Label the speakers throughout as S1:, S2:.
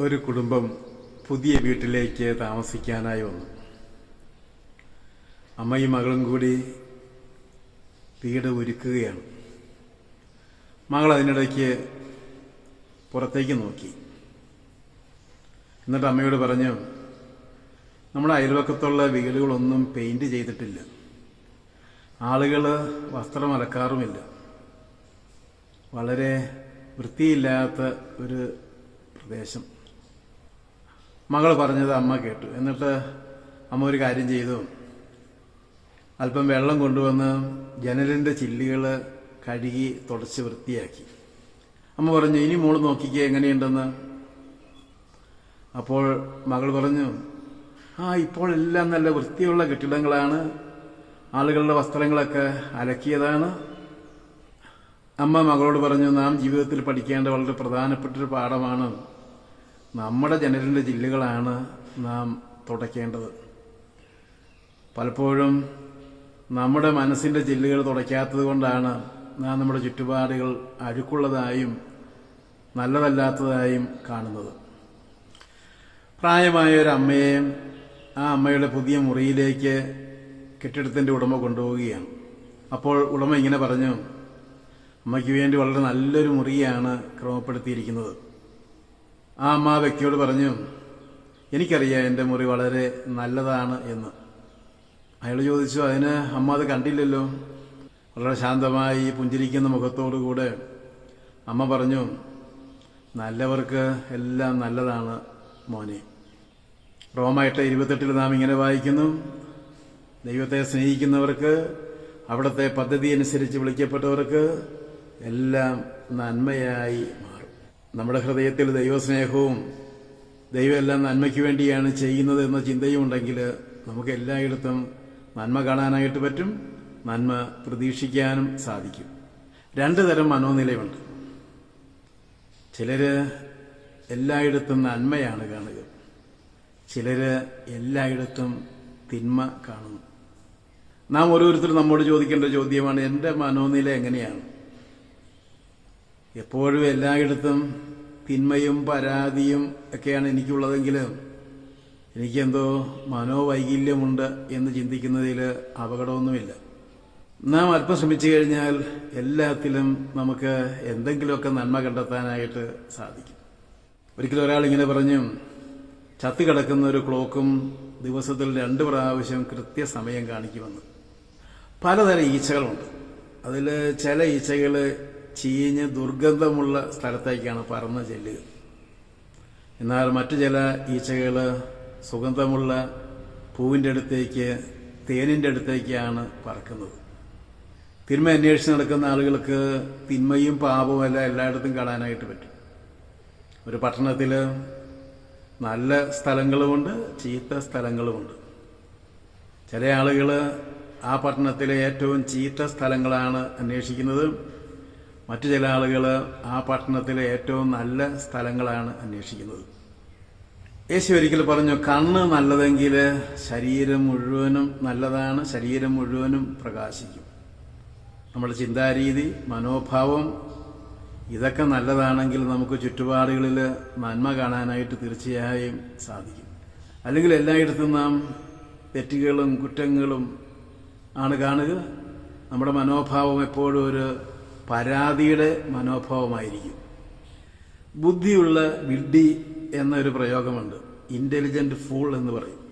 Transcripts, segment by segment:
S1: ഒരു കുടുംബം പുതിയ വീട്ടിലേക്ക് താമസിക്കാനായി വന്നു. അമ്മയും മകളും കൂടി വീട് ഒരുക്കുകയാണ്. മകൾ അതിനിടയ്ക്ക് പുറത്തേക്ക് നോക്കി. എന്നിട്ട് അമ്മയോട് പറഞ്ഞു നമ്മുടെ അയൽവക്കത്തുള്ള വീടുകളൊന്നും പെയിന്റ് ചെയ്തിട്ടില്ല. ആളുകൾ വസ്ത്രം അലക്കാറുമില്ല. വളരെ വൃത്തിയില്ലാത്ത ഒരു പ്രദേശം. മകൾ പറഞ്ഞത് അമ്മ കേട്ടു. എന്നിട്ട് അമ്മ ഒരു കാര്യം ചെയ്തു. അല്പം വെള്ളം കൊണ്ടുവന്ന് ജനലിന്റെ ചില്ലുകൾ കഴുകി തുടച്ച് വൃത്തിയാക്കി. അമ്മ പറഞ്ഞു ഇനി മോൾ നോക്കിക്കുക എങ്ങനെയുണ്ടെന്ന്. അപ്പോൾ മകൾ പറഞ്ഞു ആ ഇപ്പോൾ എല്ലാം നല്ല വൃത്തിയുള്ള കെട്ടിടങ്ങളാണ്. ആളുകളുടെ വസ്ത്രങ്ങളൊക്കെ അലക്കിയതാണ്. അമ്മ മകളോട് പറഞ്ഞു നാം ജീവിതത്തിൽ പഠിക്കേണ്ട വളരെ പ്രധാനപ്പെട്ടൊരു പാഠമാണ്. നമ്മുടെ ജനലിന്റെ ജില്ലകളാണ് നാം തുടയ്ക്കേണ്ടത് പലപ്പോഴും നമ്മുടെ മനസ്സിന്റെ ജില്ലകൾ തുടയ്ക്കാത്തത് കൊണ്ടാണ് നാം നമ്മുടെ ചുറ്റുപാടുകൾ അഴുക്കുള്ളതായും നല്ലതല്ലാത്തതായും കാണുന്നത്. പ്രായമായ ഒരു അമ്മയെ ആ അമ്മയുടെ പുതിയ മുറിയിലേക്ക് കെട്ടിടത്തിന്റെ ഉടമ കൊണ്ടുപോവുകയാണ്. അപ്പോൾ ഉടമ ഇങ്ങനെ പറഞ്ഞു അമ്മയ്ക്ക് വേണ്ടി വളരെ നല്ലൊരു മുറിയാണ് ക്രമപ്പെടുത്തിയിരിക്കുന്നത്. ആ അമ്മ വ്യക്തിയോട് പറഞ്ഞു എനിക്കറിയാം എന്റെ മുറി വളരെ നല്ലതാണ് എന്ന്. അയാൾ ചോദിച്ചു അതിന് അമ്മ അത് കണ്ടില്ലല്ലോ? വളരെ ശാന്തമായി പുഞ്ചിരിക്കുന്ന മുഖത്തോടുകൂടെ അമ്മ പറഞ്ഞു നല്ലവർക്ക് എല്ലാം നല്ലതാണ് മോനെ. റോമായിട്ട് ഇരുപത്തെട്ടിൽ നാം ഇങ്ങനെ വായിക്കുന്നു ദൈവത്തെ സ്നേഹിക്കുന്നവർക്ക് അവിടുത്തെ പദ്ധതി അനുസരിച്ച് വിളിക്കപ്പെട്ടവർക്ക് എല്ലാം നന്മയായി മാറും. നമ്മുടെ ഹൃദയത്തിൽ ദൈവസ്നേഹവും ദൈവമെല്ലാം നന്മയ്ക്ക് വേണ്ടിയാണ് ചെയ്യുന്നത് എന്ന ചിന്തയും ഉണ്ടെങ്കിൽ നമുക്ക് എല്ലായിടത്തും നന്മ കാണാനായിട്ട് പറ്റും നന്മ പ്രതീക്ഷിക്കാനും സാധിക്കും. രണ്ടു തരം മനോനിലയുണ്ട്. ചിലര് എല്ലായിടത്തും നന്മയാണ് കാണുക. ചിലര് എല്ലായിടത്തും തിന്മ കാണുന്നു. നാം ഓരോരുത്തരും നമ്മോട് ചോദിക്കേണ്ട ചോദ്യമാണ് എന്റെ മനോനില എങ്ങനെയാണ്? എപ്പോഴും എല്ലായിടത്തും തിന്മയും പരാതിയും ഒക്കെയാണ് എനിക്കുള്ളതെങ്കിൽ എനിക്കെന്തോ മനോവൈകല്യമുണ്ട് എന്ന് ചിന്തിക്കുന്നതിൽ അപകടമൊന്നുമില്ല. നാം അല്പം ശ്രമിച്ചു കഴിഞ്ഞാൽ എല്ലാത്തിലും നമുക്ക് എന്തെങ്കിലുമൊക്കെ നന്മ കണ്ടെത്താനായിട്ട് സാധിക്കും. ഒരിക്കലും ഒരാൾ ഇങ്ങനെ പറഞ്ഞു ചത്തു കിടക്കുന്ന ഒരു ക്ലോക്കും ദിവസത്തിൽ രണ്ട് പ്രാവശ്യം കൃത്യസമയം കാണിക്കുമെന്ന്. പലതരം ഈച്ചകളുണ്ട്. അതിൽ ചില ഈച്ചകൾ ചീഞ്ഞ് ദുർഗന്ധമുള്ള സ്ഥലത്തേക്കാണ് പറന്ന് ചെല്ലുക എന്നാൽ മറ്റു ചില ഈച്ചകൾ സുഗന്ധമുള്ള പൂവിന്റെ അടുത്തേക്ക് തേനിന്റെ അടുത്തേക്കാണ് പറക്കുന്നത്. തിന്മ അന്വേഷിച്ച് നടക്കുന്ന ആളുകൾക്ക് തിന്മയും പാപവും എല്ലാം എല്ലായിടത്തും കാണാനായിട്ട് പറ്റും. ഒരു പട്ടണത്തിൽ നല്ല സ്ഥലങ്ങളുമുണ്ട് ചീത്ത സ്ഥലങ്ങളുമുണ്ട്. ചില ആളുകൾ ആ പട്ടണത്തിലെ ഏറ്റവും ചീത്ത സ്ഥലങ്ങളാണ് അന്വേഷിക്കുന്നത്. മറ്റു ചില ആളുകൾ ആ പട്ടണത്തിലെ ഏറ്റവും നല്ല സ്ഥലങ്ങളാണ് അന്വേഷിക്കുന്നത്. യേശു ഒരിക്കൽ പറഞ്ഞു കണ്ണ് നല്ലതെങ്കിൽ ശരീരം മുഴുവനും നല്ലതാണ് ശരീരം മുഴുവനും പ്രകാശിക്കും. നമ്മുടെ ചിന്താരീതി മനോഭാവം ഇതൊക്കെ നല്ലതാണെങ്കിൽ നമുക്ക് ചുറ്റുപാടുകളിൽ നന്മ കാണാനായിട്ട് തീർച്ചയായും സാധിക്കും. അല്ലെങ്കിൽ എല്ലായിടത്തും നാം തെറ്റുകളും കുറ്റങ്ങളും ആണ് കാണുക. നമ്മുടെ മനോഭാവം എപ്പോഴും ഒരു പരാതിയുടെ മനോഭാവമായിരിക്കും. ബുദ്ധിയുള്ള വിഡ്ഢി എന്നൊരു പ്രയോഗമുണ്ട്. ഇന്റലിജന്റ് ഫൂൾ എന്ന് പറയും.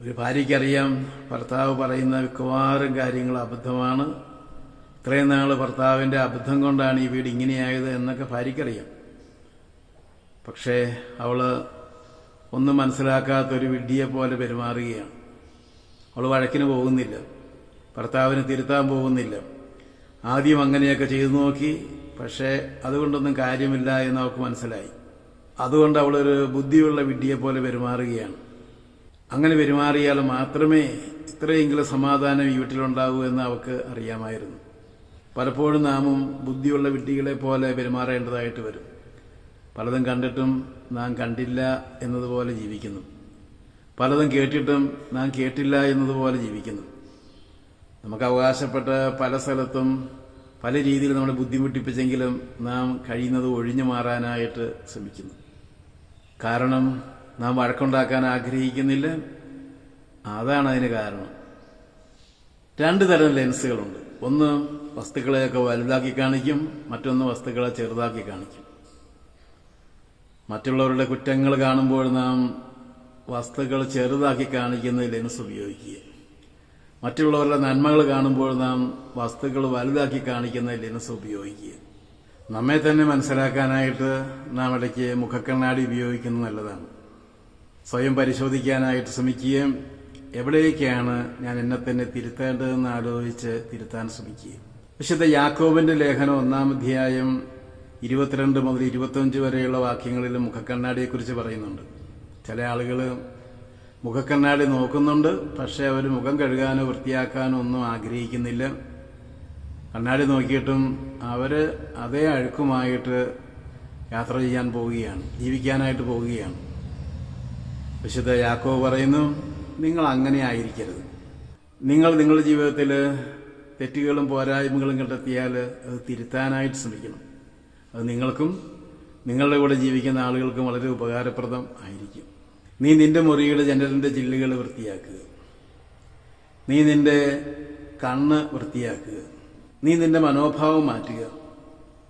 S1: ഒരു ഭാര്യയ്ക്കറിയാം ഭർത്താവ് പറയുന്ന മിക്കവാറും കാര്യങ്ങൾ അബദ്ധമാണ്. ഇത്രയും നാൾ ഭർത്താവിന്റെ അബദ്ധം കൊണ്ടാണ് ഈ വീട് ഇങ്ങനെയായത് എന്നൊക്കെ ഭാര്യയ്ക്കറിയാം. പക്ഷേ അവൾ ഒന്നും മനസ്സിലാക്കാത്തൊരു വിഡ്ഢിയെ പോലെ പെരുമാറുകയാണ്. അവൾ വഴക്കിന് പോകുന്നില്ല. ഭർത്താവിന് തിരുത്താൻ പോകുന്നില്ല. ആദ്യം അങ്ങനെയൊക്കെ ചെയ്തു നോക്കി പക്ഷേ അതുകൊണ്ടൊന്നും കാര്യമില്ല എന്ന് അവൾക്ക് മനസ്സിലായി. അതുകൊണ്ട് അവളൊരു ബുദ്ധിയുള്ള വിഡ്ഢിയെ പോലെ പെരുമാറുകയാണ്. അങ്ങനെ പെരുമാറിയാൽ മാത്രമേ ഇത്രയെങ്കിലും സമാധാനം ഈ വീട്ടിലുണ്ടാകൂ എന്ന് അവൾക്ക് അറിയാമായിരുന്നു. പലപ്പോഴും നാമും ബുദ്ധിയുള്ള വിഡ്ഢികളെ പോലെ പെരുമാറേണ്ടതായിട്ട് വരും. പലതും കണ്ടിട്ടും നാം കണ്ടില്ല എന്നതുപോലെ ജീവിക്കുന്നു. പലതും കേട്ടിട്ടും നാം കേട്ടില്ല എന്നതുപോലെ ജീവിക്കുന്നു. നമുക്ക് അവകാശപ്പെട്ട പല സ്ഥലത്തും പല രീതിയിൽ നമ്മളെ ബുദ്ധിമുട്ടിപ്പിച്ചെങ്കിലും നാം കഴിയുന്നത് ഒഴിഞ്ഞു മാറാനായിട്ട് ശ്രമിക്കുന്നു. കാരണം നാം വഴക്കുണ്ടാക്കാൻ ആഗ്രഹിക്കുന്നില്ല. അതാണ് അതിന് കാരണം. രണ്ട് തരം ലെൻസുകളുണ്ട്. ഒന്ന് വസ്തുക്കളെയൊക്കെ വലുതാക്കി കാണിക്കും മറ്റൊന്ന് വസ്തുക്കളെ ചെറുതാക്കി കാണിക്കും. മറ്റുള്ളവരുടെ കുറ്റങ്ങൾ കാണുമ്പോൾ നാം വസ്തുക്കൾ ചെറുതാക്കി കാണിക്കുന്ന ലെൻസ് ഉപയോഗിക്കുക. മറ്റുള്ളവരുടെ നന്മകൾ കാണുമ്പോൾ നാം വസ്തുക്കൾ വലുതാക്കി കാണിക്കുന്ന ലെൻസ് ഉപയോഗിക്കുക. നമ്മെ തന്നെ മനസ്സിലാക്കാനായിട്ട് നാം ഇടയ്ക്ക് മുഖക്കണ്ണാടി ഉപയോഗിക്കുന്നത് നല്ലതാണ്. സ്വയം പരിശോധിക്കാനായിട്ട് ശ്രമിക്കുകയും എവിടെയൊക്കെയാണ് ഞാൻ എന്നെ തന്നെ തിരുത്തേണ്ടതെന്ന് ആലോചിച്ച് തിരുത്താൻ ശ്രമിക്കുക. വിശുദ്ധ യാക്കോബിന്റെ ലേഖനം ഒന്നാം അധ്യായം ഇരുപത്തിരണ്ട് മുതൽ ഇരുപത്തിയഞ്ച് വരെയുള്ള വാക്യങ്ങളിൽ മുഖക്കണ്ണാടിയെക്കുറിച്ച് പറയുന്നുണ്ട്. ചില ആളുകൾ മുഖക്കണ്ണാടി നോക്കുന്നുണ്ട്. പക്ഷേ അവർ മുഖം കഴുകാനോ വൃത്തിയാക്കാനോ ഒന്നും ആഗ്രഹിക്കുന്നില്ല. കണ്ണാടി നോക്കിയിട്ടും അവർ അതേ അഴുക്കുമായിട്ട് യാത്ര ചെയ്യാൻ പോവുകയാണ്. ജീവിക്കാനായിട്ട് പോവുകയാണ്. വിശുദ്ധ യാക്കോ പറയുന്നു നിങ്ങൾ അങ്ങനെ ആയിരിക്കരുത്. നിങ്ങൾ നിങ്ങളുടെ ജീവിതത്തിൽ തെറ്റുകളും പോരായ്മകളും കണ്ടെത്തിയാൽ അത് തിരുത്താനായിട്ട് ശ്രമിക്കണം. അത് നിങ്ങൾക്കും നിങ്ങളുടെ കൂടെ ജീവിക്കുന്ന ആളുകൾക്കും വളരെ ഉപകാരപ്രദം ആയിരിക്കും. നീ നിന്റെ മുറിയുടെ ജനലിന്റെ ചില്ലുകൾ വൃത്തിയാക്കുക. നീ നിന്റെ കണ്ണ് വൃത്തിയാക്കുക. നീ നിന്റെ മനോഭാവം മാറ്റുക.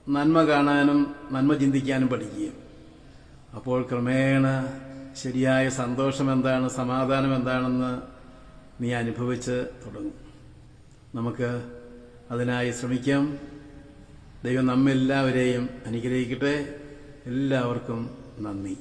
S1: നന്മ കാണാനും നന്മ ചിന്തിക്കാനും പഠിക്കുക. അപ്പോൾ ക്രമേണ ശരിയായ സന്തോഷം എന്താണ് സമാധാനം എന്താണെന്ന് നീ അനുഭവിച്ച് തുടങ്ങും. നമുക്ക് അതിനായി ശ്രമിക്കാം. ദൈവം നമ്മെല്ലാവരെയും അനുഗ്രഹിക്കട്ടെ. എല്ലാവർക്കും നന്ദി.